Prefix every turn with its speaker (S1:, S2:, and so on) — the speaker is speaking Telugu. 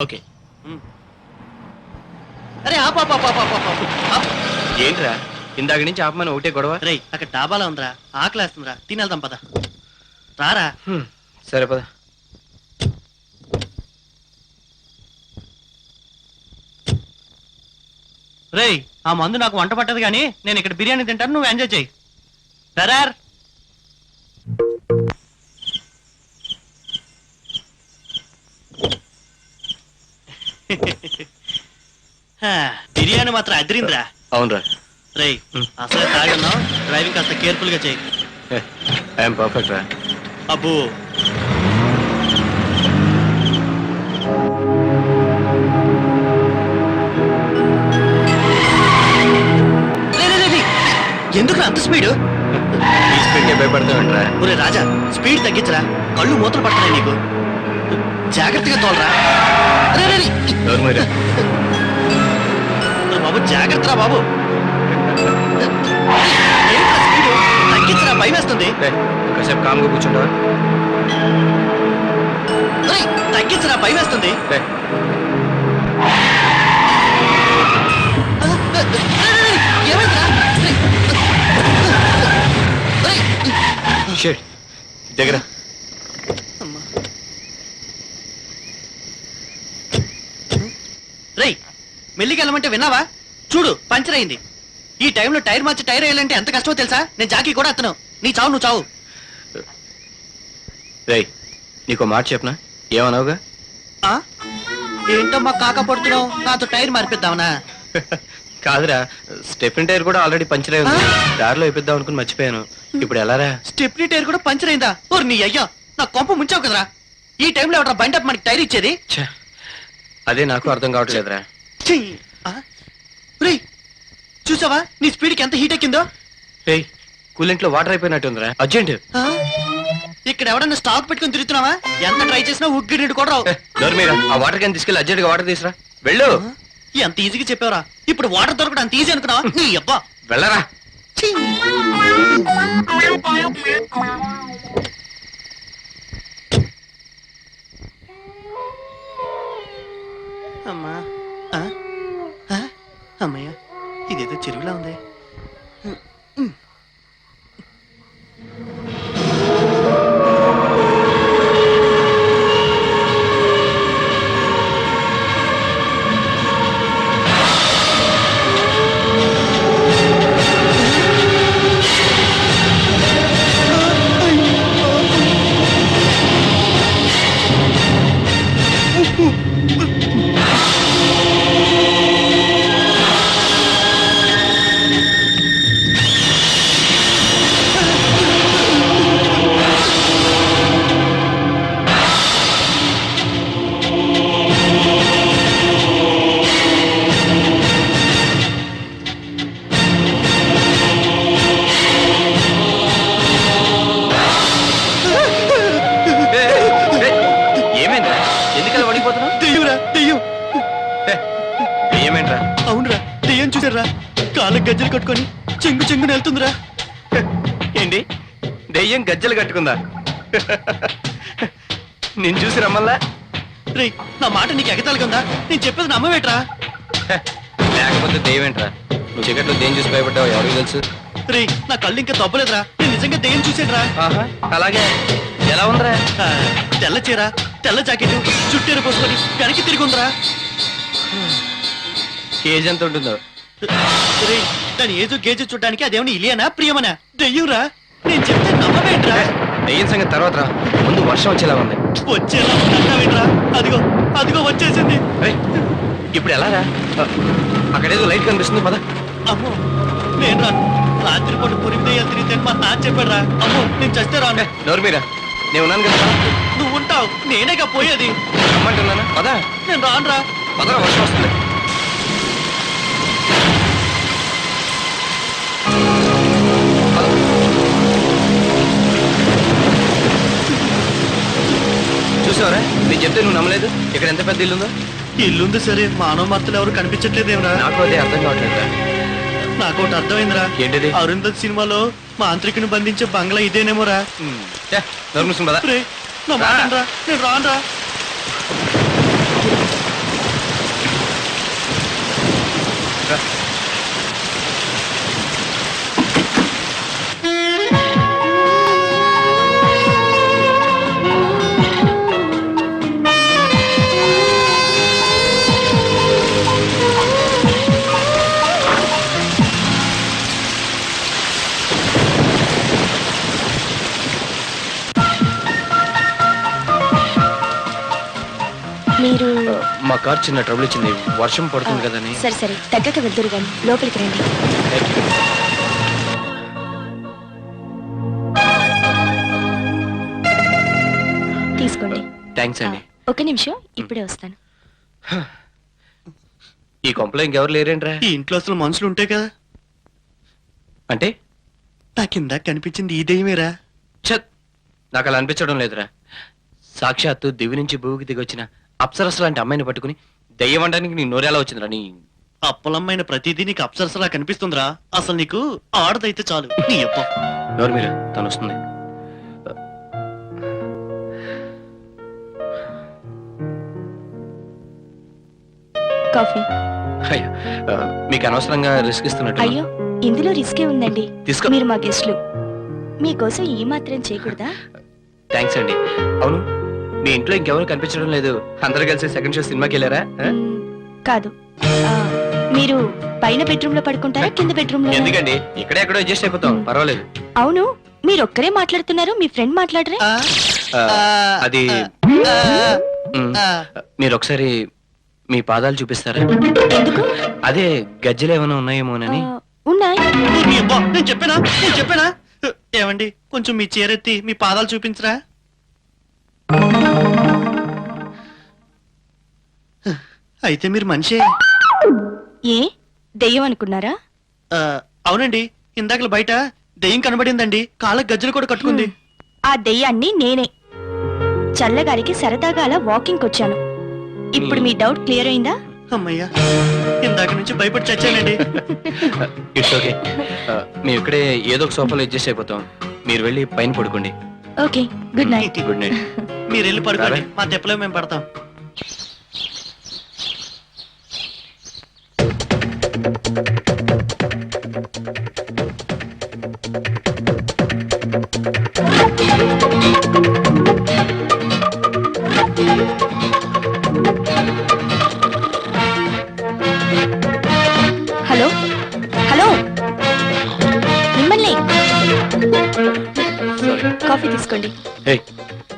S1: ఓకే.
S2: అరే ఆపా
S1: ఏంట్రా? ఇందాక నుంచి ఆపమని ఒకటే గొడవ?
S2: రే అక్కడ డాబాలా ఉందిరా. ఆకలేస్తుందిరా. తినేద్దాం పద. రారా.
S1: హ్మ్, సరే పద.
S2: రేయ్ ఆ మందు నాకు వంట పట్టదు కానీ నేను ఇక్కడ బిర్యానీ తింటాను నువ్వు ఎంజాయ్ చేయి. సరార్ బిర్యానీ మాత్రం అదిరిందిరా.
S1: అవునరా.
S2: రేయ్ అసలే తాగన్నావు? డ్రైవింగ్ కాస్త కేర్ఫుల్గా చేయి
S1: ఐఎమ్ పర్ఫెక్ట్ రా.
S2: అబ్బో. ఎందుకు అంత స్పీడ్?
S1: ఈ స్పీడ్కే భయపడతావేంట్రా?
S2: ఒరే రాజా స్పీడ్ తగ్గించరా. కళ్ళు మూతలు పడుతున్నాయి నీకు. జాగ్రత్తగా తోలరా. రే, రే, రే. బాబు జాగ్రత్తరా బాబు ఏంట్రా స్పీడు? తగ్గించరా భయం వేస్తుంది
S1: రే, కాసేపు కామ్గా కూర్చుంటావా
S2: తగ్గించరా భయం వేస్తుంది
S1: రే. దగ్గర
S2: రేయ్ మెల్లికి వెళ్ళమంటే విన్నావా? చూడు పంచర్ అయింది. ఈ టైంలో టైర్ మార్చి టైర్ వేయాలంటే ఎంత కష్టమో తెలుసా? నేను జాకీ కూడా అత్తను. నీ చావు నువ్వు చావు.
S1: రేయ్ నీకు మాట చెప్పనా? ఏమన్నావుగా
S2: ఆ? ఏంటో మా కాక పడుతున్నావు? నాతో టైర్ మార్పిద్దామనా?
S1: కాదురా స్టెఫిన్ టైర్ కూడా ఆల్రెడీ పంచర్ అయి ఉంది. దారిలో వేపిద్దాం అనుకుని మర్చిపోయాను. ఇప్పుడు ఎలారా
S2: స్టెప్నీ టైర్ కూడా పంచర్ అయిందా? ఓర్ నీ అయ్యా నా కొంప ముంచావు కదరా. ఈ టైంలో ఎవడరా బండి అప్ మనకి టైర్ ఇచ్చేది?
S1: ఛే, అదే నాకు అర్థం కావట్లేదురా.
S2: చూసావా? నీ స్పీడ్కి ఎంత హీట్ ఎక్కిందో?
S1: రేయ్ కూలెంట్లో వాటర్ అయిపోయినట్టుందిరా అర్జెంట్?
S2: ఇక్కడ ఎవడన్నా స్టాక్ పెట్టుకుని తిరుగుతున్నావా? ఎంత ట్రై చేసినా ఉగ్గి నీడు కూడా రావు.
S1: ఆ వాటర్ క్యాన్ తీసుకెళ్ళి అర్జెంట్గా వాటర్ తీసురా. వెళ్ళు.
S2: ఎంత ఈజీగా చెప్పావురా. ఇప్పుడు వాటర్ దొరకడం అంత ఈజీ అనుకున్నావా? నీ అబ్బా.
S1: వెళ్ళరా.
S2: అమ్మా. అమ్మయ్య ఇదేదో చెరువులా ఉంది.
S1: Ooh. ఎందుకలా పడిపోతున్నావు
S2: దెయ్యంరా దెయ్యం.
S1: ఏమైందిరా
S2: అవునురా దెయ్యం చూసారా కాళ్ళకి గజ్జలు కట్టుకొని చెంగు చెంగుని వెళ్తుందిరా.
S1: ఏంటి? దెయ్యం గజ్జలు కట్టుకుందా? నేను చూసి రమ్మల్లా?
S2: రే నా మాట నీకు ఎగతాలిగా ఉందా నేను చెప్పేది నమ్మవేట్రా.
S1: లేకపోతే దెయ్యం ఏంట్రా నువ్వు చీకట్లో దేని చూసి భయపడ్డావు ఎవరికి తెలుసు?
S2: రే నా కళ్ళు ఇంకా తప్పలేదురా. నేను నిజంగా దెయ్యం చూసానురా
S1: ఆహా అలాగే. ఎలా ఉందిరా?
S2: తెల్ల చీర తెల్ల జాకెట్ చుట్టేరు పోసుకొని వెనక్కి తిరిగి ఉందిరా.
S1: కేజీ ఎంత ఉంటుందో.
S2: దాని ఏదో గేజు చూడడానికి అదేమని ఇలియనా ప్రియమనా? దెయ్యంరా? నేను చెప్తే నమ్మవేట్రా?
S1: దెయ్యం సంగతి తర్వాత రా. ముందు వర్షం వచ్చేలా ఉంది.
S2: వచ్చేలా ఉందంటావేట్రా? అదిగో అదిగో వచ్చేసింది.
S1: ఇప్పుడు ఎలా రా? అక్కడేదో లైట్ కనిపిస్తుంది పద.
S2: అమ్మో నేను రాను. రాత్రిపూట పురిమి దెయ్యాలు తిరిగితే మా నాన్న చెప్పాడు రా అమ్మో నేను చస్తే రాను.
S1: నోరు మీరా? నేను ఉన్నాను కదా.
S2: నువ్వు ఉంటావు నేనేగా పోయేది?
S1: రమ్మంటున్నానా? పద.
S2: నేను రానురా.
S1: పదరా వర్షం వస్తుంది. చూసావరా? నేను చెప్తే నువ్వు నమ్మలేదు. ఇక్కడ ఎంత పెద్ద ఇల్లు ఉందో
S2: ఇల్లుంది సరే మానవ మార్తలు ఎవరు కనిపించట్లేదేమరా?
S1: నాకు అదే అర్థం కావట్లేదురా.
S2: నాకు ఒకటి అర్థమైందిరా.
S1: ఏంటిది?
S2: అరుంధత్ సినిమాలో మాంత్రికుని బంధించే బంగ్లా ఇదేనేమోరా?
S1: నర్మూసుకుని పదా.
S2: రా.
S1: మా కార్ చిన్న ట్రబుల్ ఇచ్చింది. వర్షం పడుతుంది కదని.
S3: సరే సరే. తగ్గక వెళ్తురు గాని లోపలికి రండి. తీసుకోండి.
S1: థ్యాంక్స్ అండి.
S3: ఒక నిమిషం ఇప్పుడే వస్తాను.
S1: ఈ కొంపలో ఇంకెవరు లేరేంట్రా?
S2: ఈ ఇంట్లో అసలు మనుషులు ఉంటాయి కదా.
S1: అంటే?
S2: నా కింద కనిపించింది ఈ దెయ్యమేరా.
S1: నాకు అలా అనిపించడం లేదురా. సాక్షాత్తు దివి నుంచి భూమికి దిగొచ్చిన అప్సరస్ లాంటి అమ్మాయిని పట్టుకుని దయ్యం అనడానికి నీ నోరేలా వచ్చిందిరా నీ?
S2: అప్పలమ్మైన ప్రతిదీ నీకు అప్సరసలా కనిపిస్తుందిరా. అసలు నీకు ఆడదైతే చాలు. నీ అప్ప
S1: నోరు మీరు తను వస్తుంది.
S3: కాఫీ.
S1: అయ్యో, ఆ, మీకు అనవసరంగా రిస్క్ ఇస్తున్నట్టు
S3: అయ్యో ఇందులో రిస్కే ఉందండి.
S1: తీసుకో.
S3: మీరు మా గెస్ట్లు. మీకోసం ఈ మాత్రం చేయకూడదా?
S1: థ్యాంక్స్ అండి. అవును మీ ఇంట్లో ఇంకెవరు కనిపించడం లేదు. అందరూ కలిసి సెకండ్ షో సినిమాకి వెళ్ళారా?
S3: కాదు. ఆ, మీరు పైన బెడ్రూమ్లో పడుకుంటారా కింద బెడ్రూమ్లో?
S1: ఎందుకండి? ఇక్కడే ఎక్కడో అడ్జస్ట్ అయిపోతాం. పర్వాలేదు.
S3: అవును. మీరు ఒక్కరే మాట్లాడుతున్నారు మీ ఫ్రెండ్ మాట్లాడరే.
S1: ఆ, అది మ్, మీరు ఒకసారి మీ పాదాలు చూపిస్తారా?
S3: ఎందుకు?
S1: అదే గజ్జలు ఏమైనా ఉన్నాయేమోనని
S3: ఆ, ఉన్నాయి.
S2: నేను చెప్పానా? నేను చెప్పానా? ఏమండి కొంచెం మీ చీరెత్తి మీ పాదాలు చూపించరా? అయితే మీరు మనిషే.
S3: ఏ? దెయ్యం అనుకున్నారా?
S2: ఆ, అవునండి. ఇందాకల బయట దెయ్యం కనబడిందండి. కాళ్ళకి గజ్జలు కూడా కట్టుకుంది.
S3: ఆ దెయ్యాన్ని నేనే. చల్లగాలికి సరదాగా అలా వాకింగ్ వచ్చాను ఇప్పుడు మీ డౌట్ క్లియర్ అయిందా?
S2: అమ్మయ్యా ఇందాక నుంచి భయపడి చచ్చానండి.
S1: ఇట్స్ ఓకే మేము ఇక్కడే ఏదో ఒక సోఫాలో అడ్జస్ట్ అయిపోతాం. మీరు వెళ్ళి పైన పడుకోండి.
S3: Okay good night.
S1: Good night.
S2: మీరు వెళ్ళి పడుకోండి? మా తెప్పలో మేము పడతాం.
S3: హలో